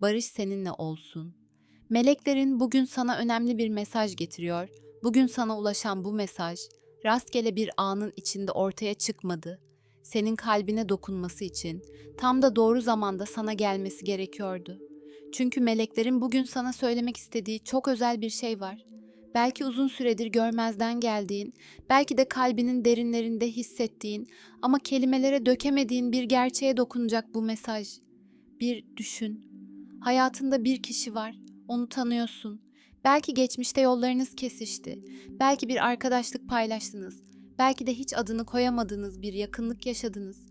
Barış seninle olsun. Meleklerin bugün sana önemli bir mesaj getiriyor. Bugün sana ulaşan bu mesaj rastgele bir anın içinde ortaya çıkmadı. Senin kalbine dokunması için tam da doğru zamanda sana gelmesi gerekiyordu. Çünkü meleklerin bugün sana söylemek istediği çok özel bir şey var. Belki uzun süredir görmezden geldiğin, belki de kalbinin derinlerinde hissettiğin ama kelimelere dökemediğin bir gerçeğe dokunacak bu mesaj. Bir düşün. Hayatında bir kişi var. Onu tanıyorsun. Belki geçmişte yollarınız kesişti. Belki bir arkadaşlık paylaştınız. Belki de hiç adını koyamadığınız bir yakınlık yaşadınız.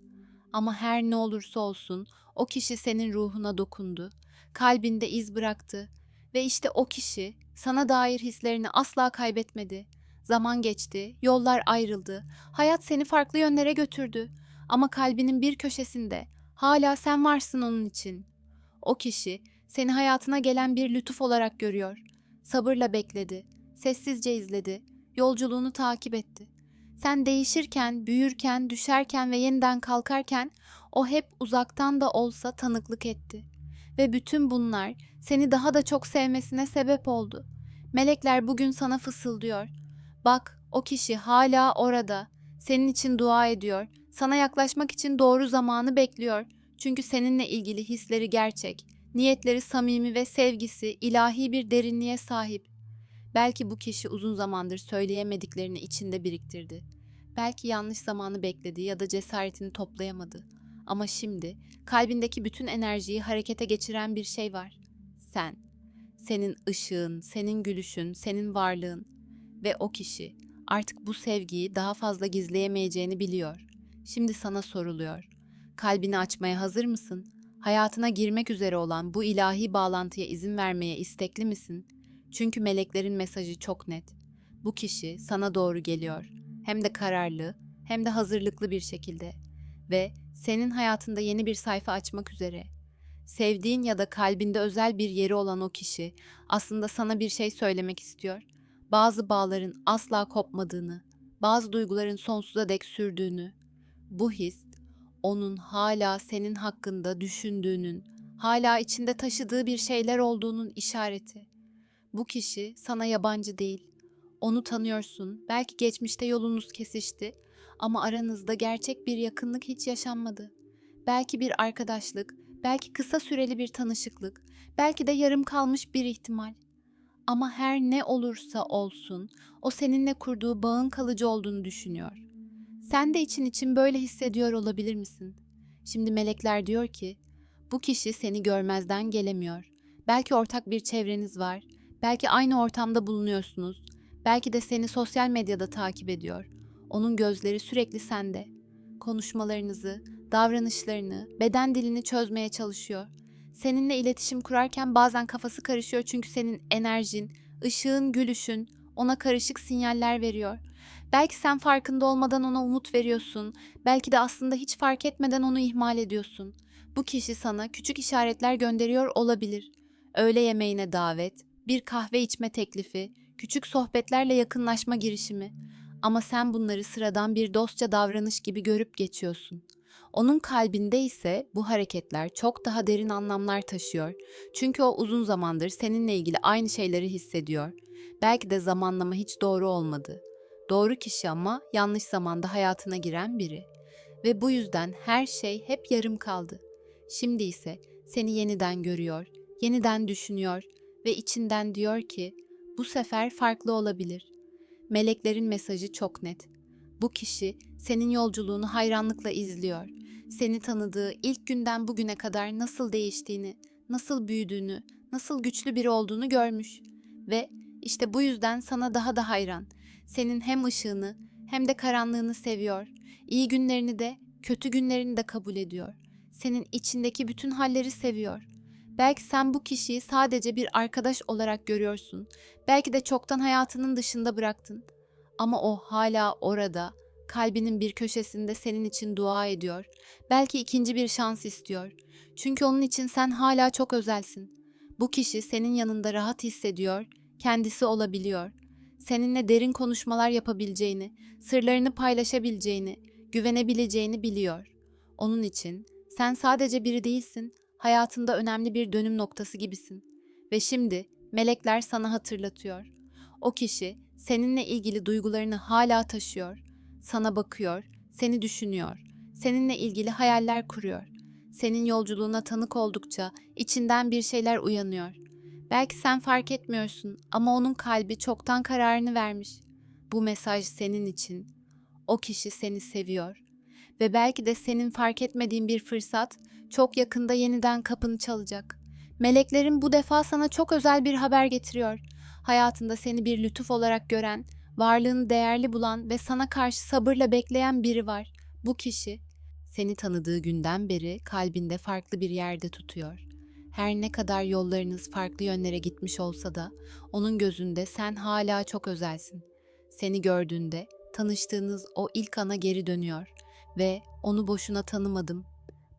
Ama her ne olursa olsun o kişi senin ruhuna dokundu. Kalbinde iz bıraktı ve işte o kişi sana dair hislerini asla kaybetmedi. Zaman geçti, yollar ayrıldı. Hayat seni farklı yönlere götürdü. Ama kalbinin bir köşesinde hala sen varsın onun için. O kişi seni hayatına gelen bir lütuf olarak görüyor. Sabırla bekledi, sessizce izledi, yolculuğunu takip etti. Sen değişirken, büyürken, düşerken ve yeniden kalkarken o hep uzaktan da olsa tanıklık etti. Ve bütün bunlar seni daha da çok sevmesine sebep oldu. Melekler bugün sana fısıldıyor. Bak, o kişi hala orada. Senin için dua ediyor. Sana yaklaşmak için doğru zamanı bekliyor. Çünkü seninle ilgili hisleri gerçek. Niyetleri samimi ve sevgisi ilahi bir derinliğe sahip. Belki bu kişi uzun zamandır söyleyemediklerini içinde biriktirdi. Belki yanlış zamanı bekledi ya da cesaretini toplayamadı. Ama şimdi kalbindeki bütün enerjiyi harekete geçiren bir şey var. Sen. Senin ışığın, senin gülüşün, senin varlığın ve o kişi artık bu sevgiyi daha fazla gizleyemeyeceğini biliyor. Şimdi sana soruluyor. Kalbini açmaya hazır mısın? Hayatına girmek üzere olan bu ilahi bağlantıya izin vermeye istekli misin? Çünkü meleklerin mesajı çok net. Bu kişi sana doğru geliyor. Hem de kararlı, hem de hazırlıklı bir şekilde ve senin hayatında yeni bir sayfa açmak üzere. Sevdiğin ya da kalbinde özel bir yeri olan o kişi aslında sana bir şey söylemek istiyor. Bazı bağların asla kopmadığını, bazı duyguların sonsuza dek sürdüğünü. Bu his onun hala senin hakkında düşündüğünün, hala içinde taşıdığı bir şeyler olduğunun işareti. Bu kişi sana yabancı değil. Onu tanıyorsun. Belki geçmişte yolunuz kesişti ama aranızda gerçek bir yakınlık hiç yaşanmadı. Belki bir arkadaşlık, belki kısa süreli bir tanışıklık, belki de yarım kalmış bir ihtimal. Ama her ne olursa olsun, o seninle kurduğu bağın kalıcı olduğunu düşünüyor. Sen de için için böyle hissediyor olabilir misin? Şimdi melekler diyor ki, bu kişi seni görmezden gelemiyor. Belki ortak bir çevreniz var, belki aynı ortamda bulunuyorsunuz, belki de seni sosyal medyada takip ediyor. Onun gözleri sürekli sende. Konuşmalarınızı, davranışlarını, beden dilini çözmeye çalışıyor. Seninle iletişim kurarken bazen kafası karışıyor çünkü senin enerjin, ışığın, gülüşün ona karışık sinyaller veriyor. Belki sen farkında olmadan ona umut veriyorsun. Belki de aslında hiç fark etmeden onu ihmal ediyorsun. Bu kişi sana küçük işaretler gönderiyor olabilir. Öğle yemeğine davet, bir kahve içme teklifi, küçük sohbetlerle yakınlaşma girişimi. Ama sen bunları sıradan bir dostça davranış gibi görüp geçiyorsun. Onun kalbinde ise bu hareketler çok daha derin anlamlar taşıyor. Çünkü o uzun zamandır seninle ilgili aynı şeyleri hissediyor. Belki de zamanlama hiç doğru olmadı. Doğru kişi ama yanlış zamanda hayatına giren biri. Ve bu yüzden her şey hep yarım kaldı. Şimdi ise seni yeniden görüyor, yeniden düşünüyor ve içinden diyor ki bu sefer farklı olabilir. Meleklerin mesajı çok net. Bu kişi senin yolculuğunu hayranlıkla izliyor. Seni tanıdığı ilk günden bugüne kadar nasıl değiştiğini, nasıl büyüdüğünü, nasıl güçlü biri olduğunu görmüş ve işte bu yüzden sana daha da hayran. Senin hem ışığını hem de karanlığını seviyor. İyi günlerini de, kötü günlerini de kabul ediyor. Senin içindeki bütün halleri seviyor. Belki sen bu kişiyi sadece bir arkadaş olarak görüyorsun. Belki de çoktan hayatının dışında bıraktın. Ama o hala orada, kalbinin bir köşesinde senin için dua ediyor. Belki ikinci bir şans istiyor. Çünkü onun için sen hala çok özelsin. Bu kişi senin yanında rahat hissediyor, kendisi olabiliyor. Seninle derin konuşmalar yapabileceğini, sırlarını paylaşabileceğini, güvenebileceğini biliyor. Onun için sen sadece biri değilsin, Hayatında önemli bir dönüm noktası gibisin. Ve şimdi melekler sana hatırlatıyor. O kişi seninle ilgili duygularını hala taşıyor. Sana bakıyor, seni düşünüyor. Seninle ilgili hayaller kuruyor. Senin yolculuğuna tanık oldukça içinden bir şeyler uyanıyor. Belki sen fark etmiyorsun ama onun kalbi çoktan kararını vermiş. Bu mesaj senin için. O kişi seni seviyor ve belki de senin fark etmediğin bir fırsat çok yakında yeniden kapını çalacak. Meleklerin bu defa sana çok özel bir haber getiriyor. Hayatında seni bir lütuf olarak gören, varlığını değerli bulan ve sana karşı sabırla bekleyen biri var. Bu kişi seni tanıdığı günden beri kalbinde farklı bir yerde tutuyor. Her ne kadar yollarınız farklı yönlere gitmiş olsa da onun gözünde sen hala çok özelsin. Seni gördüğünde tanıştığınız o ilk ana geri dönüyor ve onu boşuna tanımadım.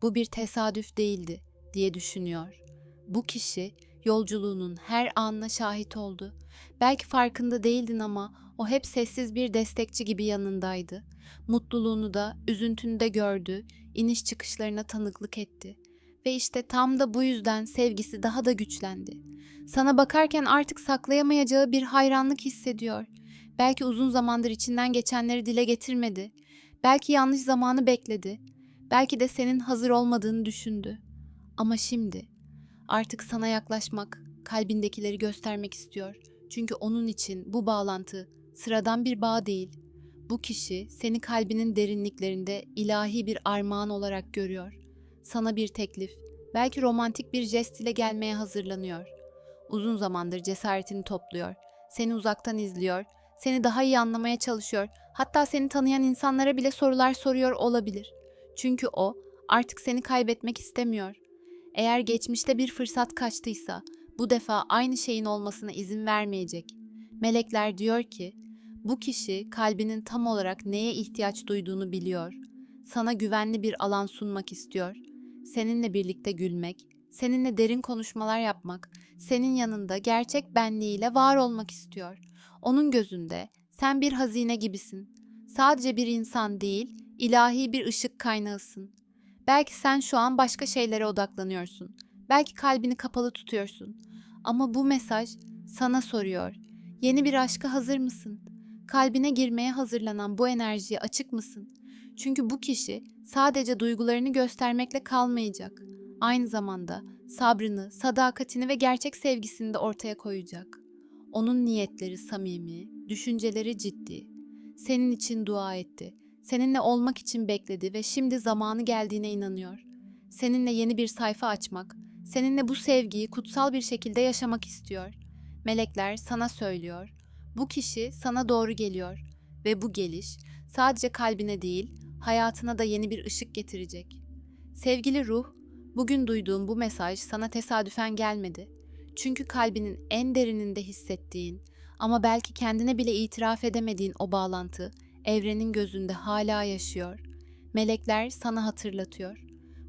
Bu bir tesadüf değildi diye düşünüyor. Bu kişi yolculuğunun her anına şahit oldu. Belki farkında değildin ama o hep sessiz bir destekçi gibi yanındaydı. Mutluluğunu da, üzüntünü de gördü, iniş çıkışlarına tanıklık etti. Ve işte tam da bu yüzden sevgisi daha da güçlendi. Sana bakarken artık saklayamayacağı bir hayranlık hissediyor. Belki uzun zamandır içinden geçenleri dile getirmedi. Belki yanlış zamanı bekledi. Belki de senin hazır olmadığını düşündü. Ama şimdi artık sana yaklaşmak, kalbindekileri göstermek istiyor. Çünkü onun için bu bağlantı sıradan bir bağ değil. Bu kişi seni kalbinin derinliklerinde ilahi bir armağan olarak görüyor. Sana bir teklif, belki romantik bir jest ile gelmeye hazırlanıyor. Uzun zamandır cesaretini topluyor. Seni uzaktan izliyor, seni daha iyi anlamaya çalışıyor. Hatta seni tanıyan insanlara bile sorular soruyor olabilir. Çünkü o artık seni kaybetmek istemiyor. Eğer geçmişte bir fırsat kaçtıysa bu defa aynı şeyin olmasına izin vermeyecek. Melekler diyor ki, bu kişi kalbinin tam olarak neye ihtiyaç duyduğunu biliyor. Sana güvenli bir alan sunmak istiyor. Seninle birlikte gülmek, seninle derin konuşmalar yapmak, senin yanında gerçek benliğiyle var olmak istiyor. Onun gözünde sen bir hazine gibisin. Sadece bir insan değil, ilahi bir ışık kaynağısın. Belki sen şu an başka şeylere odaklanıyorsun. Belki kalbini kapalı tutuyorsun. Ama bu mesaj sana soruyor. Yeni bir aşka hazır mısın? Kalbine girmeye hazırlanan bu enerjiye açık mısın? Çünkü bu kişi sadece duygularını göstermekle kalmayacak. Aynı zamanda sabrını, sadakatini ve gerçek sevgisini de ortaya koyacak. Onun niyetleri samimi, düşünceleri ciddi. Senin için dua etti. Seninle olmak için bekledi ve şimdi zamanı geldiğine inanıyor. Seninle yeni bir sayfa açmak, seninle bu sevgiyi kutsal bir şekilde yaşamak istiyor. Melekler sana söylüyor. Bu kişi sana doğru geliyor ve bu geliş sadece kalbine değil, hayatına da yeni bir ışık getirecek. Sevgili ruh, bugün duyduğum bu mesaj sana tesadüfen gelmedi. Çünkü kalbinin en derininde hissettiğin ama belki kendine bile itiraf edemediğin o bağlantı evrenin gözünde hala yaşıyor. Melekler sana hatırlatıyor.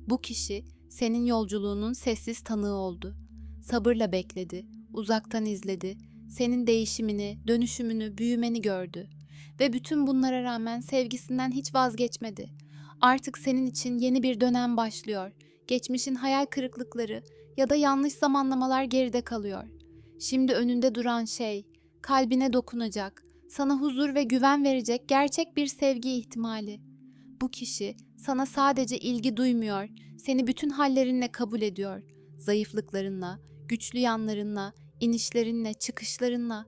Bu kişi senin yolculuğunun sessiz tanığı oldu. Sabırla bekledi, uzaktan izledi, senin değişimini, dönüşümünü, büyümeni gördü. Ve bütün bunlara rağmen sevgisinden hiç vazgeçmedi. Artık senin için yeni bir dönem başlıyor. Geçmişin hayal kırıklıkları ya da yanlış zamanlamalar geride kalıyor. Şimdi önünde duran şey, kalbine dokunacak, sana huzur ve güven verecek gerçek bir sevgi ihtimali. Bu kişi sana sadece ilgi duymuyor, seni bütün hallerinle kabul ediyor. Zayıflıklarınla, güçlü yanlarınla, inişlerinle, çıkışlarınla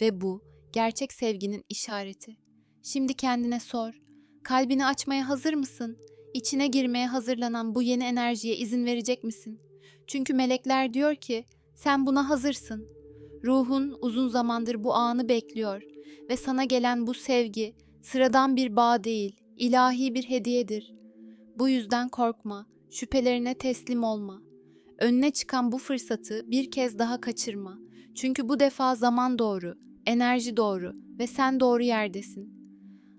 ve bu gerçek sevginin işareti. Şimdi kendine sor. Kalbini açmaya hazır mısın? İçine girmeye hazırlanan bu yeni enerjiye izin verecek misin? Çünkü melekler diyor ki sen buna hazırsın. Ruhun uzun zamandır bu anı bekliyor ve sana gelen bu sevgi sıradan bir bağ değil, ilahi bir hediyedir. Bu yüzden korkma, şüphelerine teslim olma. Önüne çıkan bu fırsatı bir kez daha kaçırma. Çünkü bu defa zaman doğru, enerji doğru ve sen doğru yerdesin.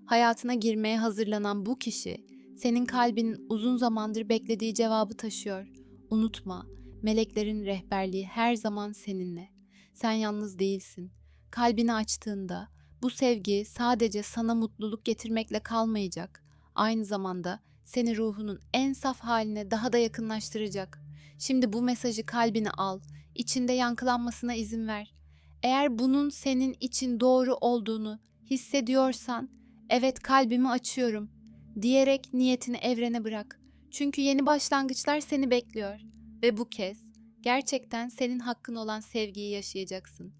Hayatına girmeye hazırlanan bu kişi senin kalbinin uzun zamandır beklediği cevabı taşıyor. Unutma, meleklerin rehberliği her zaman seninle. Sen yalnız değilsin. Kalbini açtığında bu sevgi sadece sana mutluluk getirmekle kalmayacak. Aynı zamanda seni ruhunun en saf haline daha da yakınlaştıracak. Şimdi bu mesajı kalbine al, içinde yankılanmasına izin ver. Eğer bunun senin için doğru olduğunu hissediyorsan, evet kalbimi açıyorum diyerek niyetini evrene bırak. Çünkü yeni başlangıçlar seni bekliyor ve bu kez gerçekten senin hakkın olan sevgiyi yaşayacaksın.